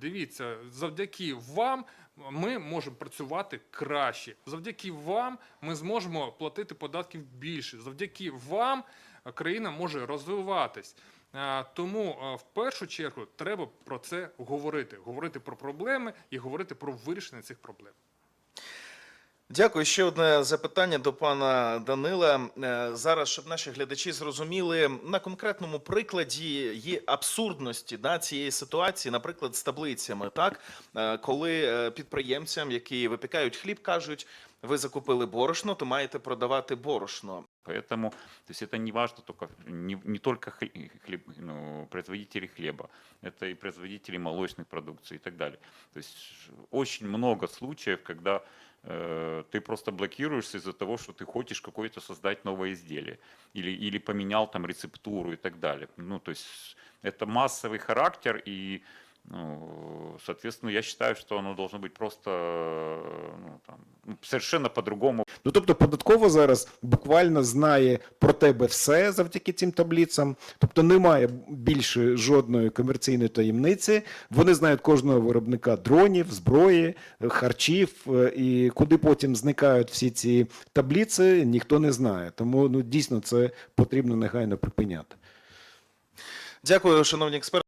дивіться, завдяки вам ми можемо працювати краще. Завдяки вам ми зможемо платити податків більше. Завдяки вам країна може розвиватись. Е, Тому е, в першу чергу треба про це говорити, говорити про проблеми і говорити про вирішення цих проблем. Дякую. Ще одне запитання до пана Данила. Е, Зараз, щоб наші глядачі зрозуміли на конкретному прикладі є абсурдності да, цієї ситуації, наприклад, з таблицями, так Е, коли е, підприємцям, які випікають хліб, кажуть, ви закупили борошно, то маєте продавати борошно. Поэтому, то есть это не важно только, не, не только хле- хлеб, ну, производители хлеба, это и производители молочных продукций и так далее. То есть очень много случаев, когда э, ты просто блокируешься из-за того, что ты хочешь какое-то создать новое изделие или, или поменял там рецептуру и так далее. Ну, то есть это массовый характер и ну, соответственно, я считаю, что оно должно быть просто э, ну, там, ну, совершенно по-другому Ну тобто, податково зараз буквально знає про тебе все завдяки цим таблицям. Тобто немає більше жодної комерційної таємниці. Вони знають кожного виробника дронів, зброї, харчів, е, і куди потім зникають всі ці таблиці, ніхто не знає. Тому ну дійсно це потрібно негайно припиняти. Дякую, шановні експерти.